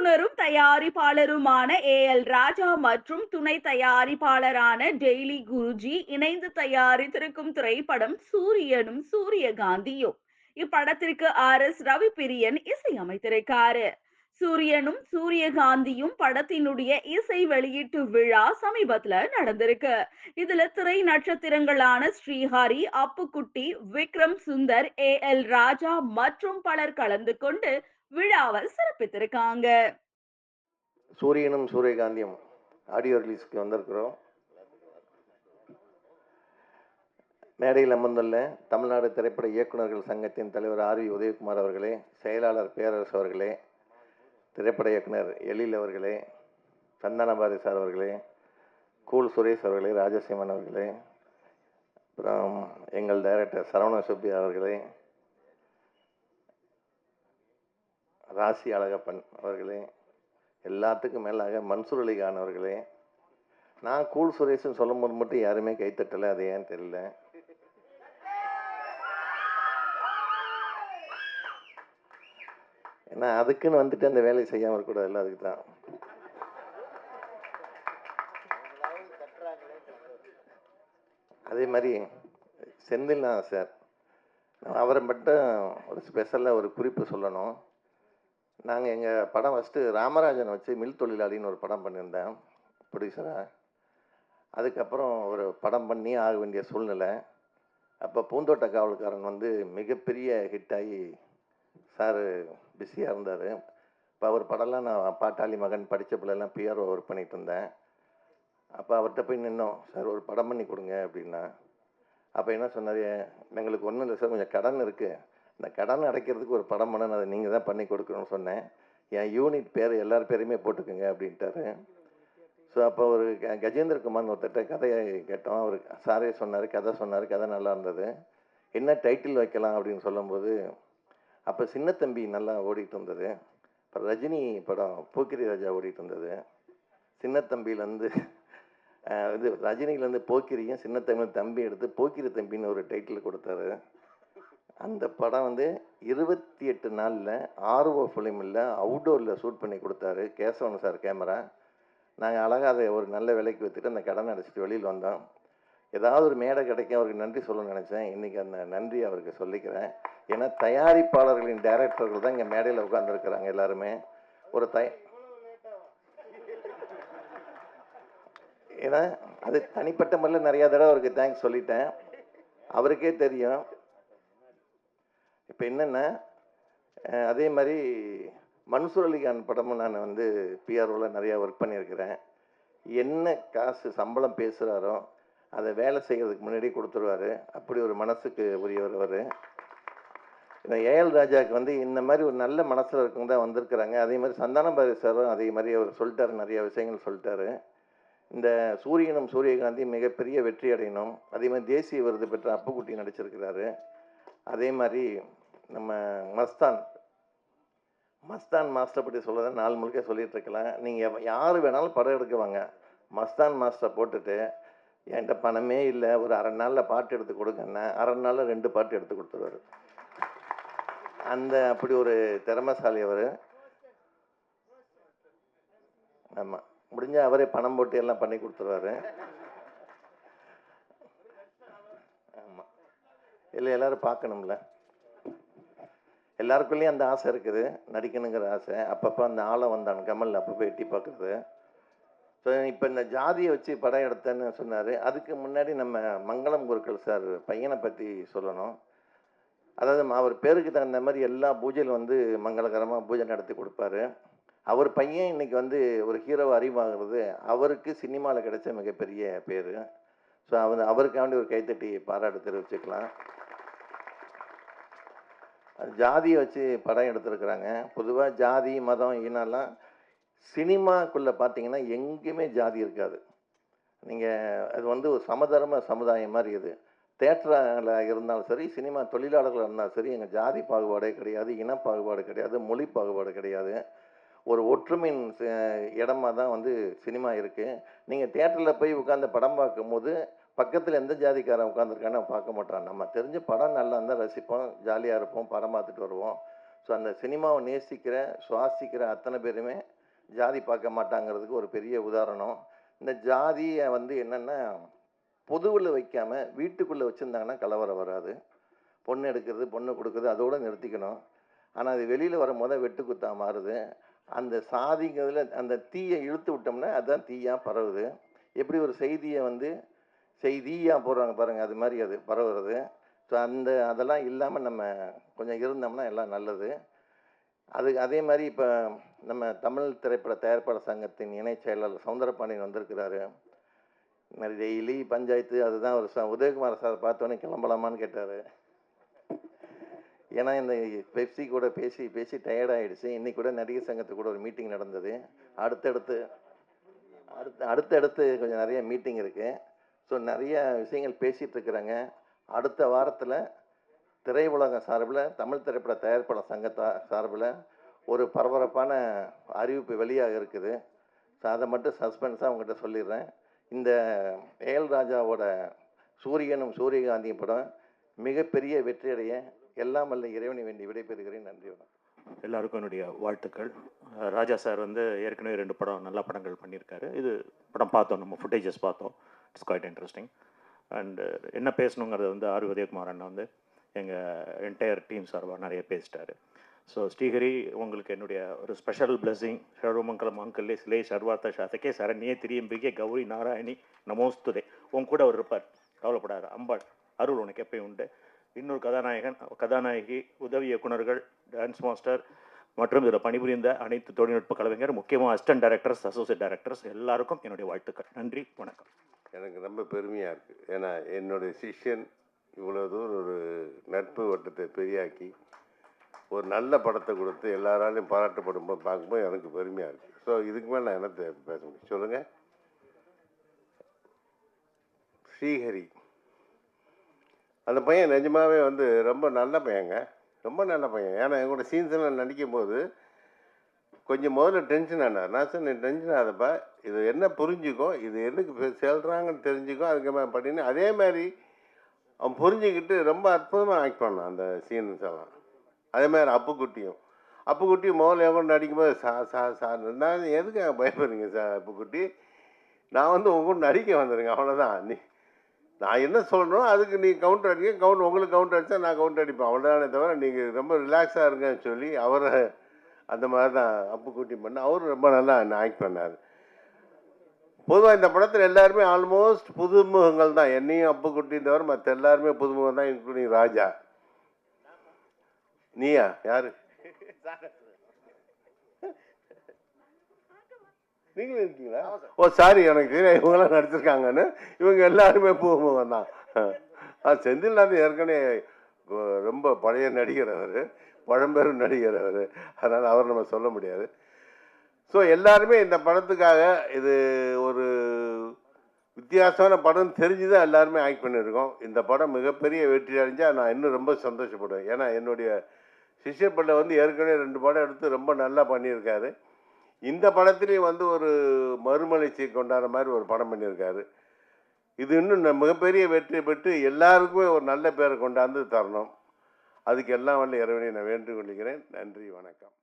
இயக்குனரும் தயாரிப்பாளருமான ஏ எல் ராஜா மற்றும் துணை தயாரிப்பாளரான டெய்லி குருஜி இணைந்து தயாரித்திருக்கும் திரைப்படம் சூரியனும் சூரியகாந்தியும் இப்படத்திற்கு ஆர் எஸ் ரவி பிரியன் இசையமைத்திருக்காரு. சூரியனும் சூரியகாந்தியும் படத்தினுடைய இசை வெளியீட்டு விழா சமீபத்துல நடந்திருக்கு. இதுல திரை நட்சத்திரங்களான ஸ்ரீஹாரி அப்புக்குட்டி விக்ரம் சுந்தர் ஏ எல் ராஜா மற்றும் பலர் கலந்து கொண்டு விழாவை சிறப்பித்திருக்காங்க. சூரியனும் சூரியகாந்தியும் ஆடியோ ரிலீஸ்க்கு வந்திருக்கிறோம். மேடையில் அமர்ந்துள்ள தமிழ்நாடு திரைப்பட இயக்குநர்கள் சங்கத்தின் தலைவர் ஆர் வி உதயகுமார் அவர்களே செயலாளர் பேரரசு அவர்களே திரைப்பட இயக்குனர் எழில் அவர்களே சந்தானபாரி சார் அவர்களே கூல் சுரேஷ் அவர்களே ராஜசிம்மன் அவர்களே அப்புறம் எங்கள் டைரக்டர் சரவண சுப்பி அவர்களே ராசி அழகப்பன் அவர்களே எல்லாத்துக்கும் மேலாக மன்சூர் அலிகான் அவர்களே நான் கூல் சுரேஷன் சொல்லும்போது மட்டும் யாருமே கைத்தட்டலை அது ஏன்னு தெரியல. ஏன்னா அதுக்குன்னு வந்துட்டு அந்த வேலையை செய்யாமல் இருக்கக்கூடாதுல்ல அதுக்கு தான். அதே மாதிரி செந்தில்னா சார் அவரை மட்டும் ஒரு ஸ்பெஷலாக ஒரு குறிப்பு சொல்லணும். நாங்கள் எங்கள் படம் ஃபஸ்ட்டு ராமராஜன் வச்சு மில் தொழிலாளின்னு ஒரு படம் பண்ணியிருந்தேன் ப்ரொடியூசராக அதுக்கப்புறம் ஒரு படம் பண்ணி ஆக வேண்டிய சூழ்நிலை. அப்போ பூந்தோட்ட காவல்காரன் வந்து மிகப்பெரிய ஹிட் ஆகி சார் பிஸியாக இருந்தார். இப்போ அவர் படம்லாம் நான் பாட்டாளி மகன் படித்த பிள்ளைலாம் பிஆர்ஓ ஒர்க் பண்ணிகிட்டு இருந்தேன். அப்போ அவர்கிட்ட போய் நின்னோம் சார் ஒரு படம் பண்ணி கொடுங்க அப்படின்னா. அப்போ என்ன சொன்னார் எங்களுக்கு ஒன்றும் இல்லை சார் கொஞ்சம் கடன் இருக்குது இந்த கடன் அடைக்கிறதுக்கு ஒரு படம் பண்ண அதை நீங்கள் தான் பண்ணி கொடுக்கணும்னு சொன்னேன். என் யூனிட் பேர் எல்லார் பேரையுமே போட்டுக்கோங்க அப்படின்ட்டாரு. ஸோ அப்போ ஒரு க- கஜேந்திர குமார்னு ஒருத்தட்ட கதையை கேட்டோம். அவர் சாரே சொன்னார் கதை சொன்னார் கதை நல்லா இருந்தது. என்ன டைட்டில் வைக்கலாம் அப்படின்னு சொல்லும்போது அப்போ சின்ன தம்பி நல்லா ஓடிட்டு இருந்தது இப்போ ரஜினி படம் போக்கிரி ராஜா ஓடிட்டு இருந்தது சின்ன தம்பியிலேருந்து இது ரஜினியிலேருந்து போக்கிரியும் சின்ன தம்பி தம்பி எடுத்து போக்கிரி தம்பின்னு ஒரு டைட்டில் கொடுத்தாரு. அந்த படம் வந்து இருபத்தி எட்டு நாளில் ஆர்ஓ ஃபிலிமில் அவுட்டோரில் ஷூட் பண்ணி கொடுத்தாரு. கேசவன் சார் கேமரா நாங்கள் அழகாக அதை ஒரு நல்ல விலைக்கு விற்றுட்டு அந்த கடனை அடைச்சிட்டு வெளியில் வந்தோம். ஏதாவது ஒரு மேடை கிடைக்கும் அவருக்கு நன்றி சொல்லணும்னு நினச்சேன். இன்றைக்கி அந்த நன்றி அவருக்கு சொல்லிக்கிறேன். ஏன்னா தயாரிப்பாளர்களின் டைரக்டர்கள் தான் இங்கே மேடையில் உட்காந்துருக்குறாங்க எல்லாருமே. ஒரு தய ஏன்னா அது தனிப்பட்ட முறையில் நிறையா தடவை அவருக்கு தேங்க்ஸ் சொல்லிட்டேன். அவருக்கே தெரியும். இப்போ என்னென்னா அதே மாதிரி மன்சூர் அலிகான் படமும் நான் வந்து பிஆர்ஓவில் நிறையா ஒர்க் பண்ணியிருக்கிறேன். என்ன காசு சம்பளம் பேசுகிறாரோ அதை வேலை செய்கிறதுக்கு முன்னாடி கொடுத்துருவாரு. அப்படி ஒரு மனசுக்கு உரியவர் அவர். இந்த ஏஎல் ராஜாவுக்கு வந்து இந்த மாதிரி ஒரு நல்ல மனசில் இருக்கவங்க தான் வந்திருக்கிறாங்க. அதே மாதிரி சந்தான பாரதி சாரும் அதே மாதிரி அவர் சொல்லிட்டாரு நிறைய விஷயங்கள் சொல்லிட்டாரு. இந்த சூரியனும் சூரியகாந்தி மிகப்பெரிய வெற்றி அடையணும். அதே மாதிரி தேசிய விருது பெற்ற அப்புக்குட்டி நடிச்சிருக்கிறாரு. அதே மாதிரி நம்ம மஸ்தான். மஸ்தான் மாஸ்டர் பற்றி சொல்கிறத நாள் முழுக்க சொல்லிட்டு இருக்கலாம். நீங்கள் யார் வேணாலும் படம் எடுக்குவாங்க. மஸ்தான் மாஸ்டரை போட்டுட்டு என்கிட்ட பணமே இல்லை. ஒரு அரை நாளில் பாட்டு எடுத்து கொடுங்கன்னா. அரை நாளில் ரெண்டு பாட்டு எடுத்து கொடுத்துருவாரு. அந்த அப்படி ஒரு திறமைசாலி அவர். ஆமாம் முடிஞ்சால் அவரே பணம் போட்டு எல்லாம் பண்ணி கொடுத்துருவாரு. ஆமாம் இல்லை எல்லோரும் பார்க்கணும்ல. எல்லாருக்குள்ளேயும் அந்த ஆசை இருக்குது. நடிக்கணுங்கிற ஆசை. அப்பப்போ அந்த ஆளை வந்தான் கமல் அப்பப்போ எட்டி பார்க்குறது. ஸோ இப்போ இந்த ஜாதியை வச்சு படம் எடுத்தேன்னு சொன்னார். அதுக்கு முன்னாடி நம்ம மங்களம் குருக்கள் சார் பையனை பற்றி சொல்லணும். அதாவது அவர் பேருக்கு தகுந்த மாதிரி எல்லா பூஜையிலும் வந்து மங்களகரமாக பூஜை நடத்தி கொடுப்பாரு. அவர் பையன் இன்னைக்கு வந்து ஒரு ஹீரோவை அறிவாகிறது. அவருக்கு சினிமாவில் கிடைச்ச மிகப்பெரிய பேர். ஸோ அவர் அவருக்காண்டி ஒரு கைத்தட்டி பாராட்டு தெரிவிச்சுக்கலாம். ஜாதியை வச்சு படம் எடுத்திருக்கிறாங்க. பொதுவாக ஜாதி மதம் இனெல்லாம் சினிமாக்குள்ளே பார்த்தீங்கன்னா எங்கேயுமே ஜாதி இருக்காது. நீங்கள் அது வந்து ஒரு சமதர்ம சமுதாயம் மாதிரி இது. தேட்டரில் இருந்தாலும் சரி சினிமா தொழிலாளர்களாக இருந்தாலும் சரி எங்கள் ஜாதி பாகுபாடே கிடையாது இன பாகுபாடு கிடையாது மொழி பாகுபாடு கிடையாது. ஒரு ஒற்றுமையின் இடமா தான் வந்து சினிமா இருக்குது நீங்கள் தேட்டரில் போய் உட்காந்து படம் பார்க்கும்போது பக்கத்தில் எந்த ஜாதிக்காரன் உட்காந்துருக்கான்னு பார்க்க மாட்டான். நம்ம தெரிஞ்ச படம் நல்லா இருந்தால் ரசிப்போம் ஜாலியாக இருப்போம் படம் பார்த்துட்டு வருவோம். ஸோ அந்த சினிமாவை நேசிக்கிற சுவாசிக்கிற அத்தனை பேருமே ஜாதி பார்க்க மாட்டாங்கிறதுக்கு ஒரு பெரிய உதாரணம். இந்த ஜாதியை வந்து என்னென்னா பொதுவில் வைக்காமல் வீட்டுக்குள்ளே வச்சுருந்தாங்கன்னா கலவரம் வராது. பொண்ணு எடுக்கிறது பொண்ணு கொடுக்குறது அதோடு நிறுத்திக்கணும். ஆனால் அது வெளியில் வரும்போது வெட்டு குத்தா மாறுது. அந்த சாதிங்கிறதுல அந்த தீயை இழுத்து விட்டோம்னா அதுதான் தீயாக பரவுது. எப்படி ஒரு செய்தியை வந்து செய்தியாக போடுறாங்க பாருங்கள் அது மாதிரி அது பரவுறது. ஸோ அந்த அதெல்லாம் இல்லாமல் நம்ம கொஞ்சம் இருந்தோம்னா எல்லாம் நல்லது. அது அதே மாதிரி இப்போ நம்ம தமிழ் திரைப்பட தயாரிப்பாளர் சங்கத்தின் இணைச் செயலாளர் சவுந்தரபாண்டியன் வந்திருக்கிறாரு. மாதிரி டெய்லி பஞ்சாயத்து அதுதான் ஒரு ச உதயகுமார் சார் பார்த்தோன்னே கிளம்பலாமான்னு கேட்டார். ஏன்னா இந்த பெப்சி கூட பேசி பேசி டயர்ட் இன்றைக்கி கூட நடிகர் சங்கத்து கூட ஒரு மீட்டிங் நடந்தது. அடுத்தடுத்து அடுத்து அடுத்தடுத்து கொஞ்சம் நிறைய மீட்டிங் இருக்குது ஸோ நிறைய விஷயங்கள் பேசிகிட்டு இருக்கிறாங்க. அடுத்த வாரத்தில் திரையுலகம் சார்பில் தமிழ் திரைப்பட தயாரிப்பாளர் சங்கத்தா சார்பில் ஒரு பரபரப்பான அறிவிப்பு வெளியாக இருக்குது. ஸோ அதை மட்டும் சஸ்பென்ஸாக உங்கள்கிட்ட சொல்லிடுறேன். இந்த ஏல் ராஜாவோட சூரியனும் சூரியகாந்தியும் படம் மிகப்பெரிய வெற்றியடைய எல்லாம் அல்ல இறைவனை வேண்டி விடைபெறுகிறேன். நன்றி வணக்கம். எல்லாருக்கும் என்னுடைய வாழ்த்துக்கள். ராஜா சார் வந்து ஏற்கனவே ரெண்டு படம் நல்ல படங்கள் பண்ணியிருக்காரு. இது படம் பார்த்தோம் நம்ம ஃபுட்டேஜஸ் பார்த்தோம். இட்ஸ் குவைட் இன்ட்ரெஸ்டிங் அண்டு என்ன பேசணுங்கிறத வந்து ஆர் உதயகுமார் அண்ணன் வந்து எங்கள் என்டையர் டீம் சார்பாக நிறைய பேசிட்டார். ஸோ ஸ்ரீஹரி உங்களுக்கு என்னுடைய ஒரு ஸ்பெஷல் பிளஸ்ஸிங் ஷர்வமங்கலம் அங்கல்லே சிலே சர்வார்த்த சாதகே சரண்யே திரியம்பிகே கௌரி நாராயணி நமோஸ்துதே. உன் கூட அவர் இருப்பார். கவலைப்படாத. அம்பாள் அருள் உனக்கு எப்பயும் உண்டு. இன்னொரு கதாநாயகன் கதாநாயகி உதவி இயக்குனர்கள் டான்ஸ் மாஸ்டர் மற்றும் இதில் பணிபுரிந்த அனைத்து தொழில்நுட்ப கலைஞர் முக்கியமாக அசிஸ்டன்ட் டைரக்டர்ஸ் அசோசியேட் டைரக்டர்ஸ் எல்லாருக்கும் என்னுடைய வாழ்த்துக்கள். நன்றி வணக்கம். எனக்கு ரொம்ப பெருமையாக இருக்குது ஏன்னா என்னுடைய சிஷ்யன் இவ்வளோ தூரம் ஒரு நட்பு வட்டத்தை பெரியாக்கி ஒரு நல்ல படத்தை கொடுத்து எல்லாராலையும் பாராட்டப்படும் போது பார்க்கும்போது எனக்கு பெருமையாக இருக்குது ஸோ இதுக்கு மேலே நான் என்னத்தை பேச முடியும்? சொல்லுங்கள் ஸ்ரீஹரி. அந்த பையன் நிஜமாகவே வந்து ரொம்ப நல்ல பையங்க ரொம்ப நல்ல பையன். ஏன்னா எங்களோட நடிக்கும் போது கொஞ்சம் முதல்ல டென்ஷன் ஆனார் நான் சொன்னேன் டென்ஷன் ஆகப்பா இது என்ன புரிஞ்சுக்கோ இது எதுக்கு செல்கிறாங்கன்னு தெரிஞ்சுக்கோ அதுக்கு மேலே பண்ணின்னு அதே மாதிரி அவன் புரிஞ்சுக்கிட்டு ரொம்ப அற்புதமாக ஆக்ட் பண்ணான் அந்த சீன்ஸ் எல்லாம். அதே மாதிரி அப்புக்குட்டியும். அப்புக்குட்டியும் முதல்ல எவ்வளோ நடிக்கும்போது சா சா சார் நான் எதுக்காக பயப்படுறீங்க சார் அப்புக்குட்டி? நான் வந்து உங்க கூட நடிக்க வந்துடுங்க அவ்வளோதான் நீ நான் என்ன சொல்கிறோம் அதுக்கு நீ கவுண்டர் அடிக்க கவுண்ட் உங்களுக்கு கவுண்டர் அடித்தா நான் கவுண்டர் அடிப்பேன். அவ்வளோதானே தவிர நீங்கள் ரொம்ப ரிலாக்ஸாக இருங்கன்னு சொல்லி அவரை அந்த மாதிரி தான் அப்புக்குட்டி பண்ண. அவரும் ரொம்ப நல்லா ஆக்ட் பண்ணார். பொதுவாக இந்த படத்தில் எல்லாருமே ஆல்மோஸ்ட் புதுமுகங்கள் தான். என்னையும் அப்புக்குட்டி தவிர மற்ற எல்லாருமே புதுமுகம் தான் இன்க்ளூடிங் ராஜா. நீயா? யாரு? நீங்களும் இருக்கீங்களா? ஓ சாரி எனக்கு தெரியும் இவங்கெல்லாம் நடிச்சிருக்காங்கன்னு. இவங்க எல்லாருமே புதுமுகம் தான். ஆ செந்தில்நாதன் ஏற்கனவே ரொம்ப பழைய நடிகர் அவர். பழம்பெரும் நடிகர் அவர். அதனால் அவர் நம்ம சொல்ல முடியாது. ஸோ எல்லாருமே இந்த படத்துக்காக இது ஒரு வித்தியாசமான படம் தெரிஞ்சு தான் எல்லாருமே ஆக்ட் பண்ணியிருக்கோம். இந்த படம் மிகப்பெரிய வெற்றி அடைஞ்சால் நான் இன்னும் ரொம்ப சந்தோஷப்படுவேன். ஏன்னா என்னுடைய சிஷ்யப்பள்ளை வந்து ஏற்கனவே ரெண்டு படம் எடுத்து ரொம்ப நல்லா பண்ணியிருக்காரு. இந்த படத்துலேயும் வந்து ஒரு மறுமலர்ச்சி கொண்டாடுற மாதிரி ஒரு படம் பண்ணியிருக்காரு. இது இன்னும் மிகப்பெரிய வெற்றி பெற்று எல்லாருக்குமே ஒரு நல்ல பேரை கொண்டாந்து தரணும். அதுக்கு எல்லாம் வல்ல இறைவனை நான் வேண்டு கொள்கிறேன் நன்றி வணக்கம்.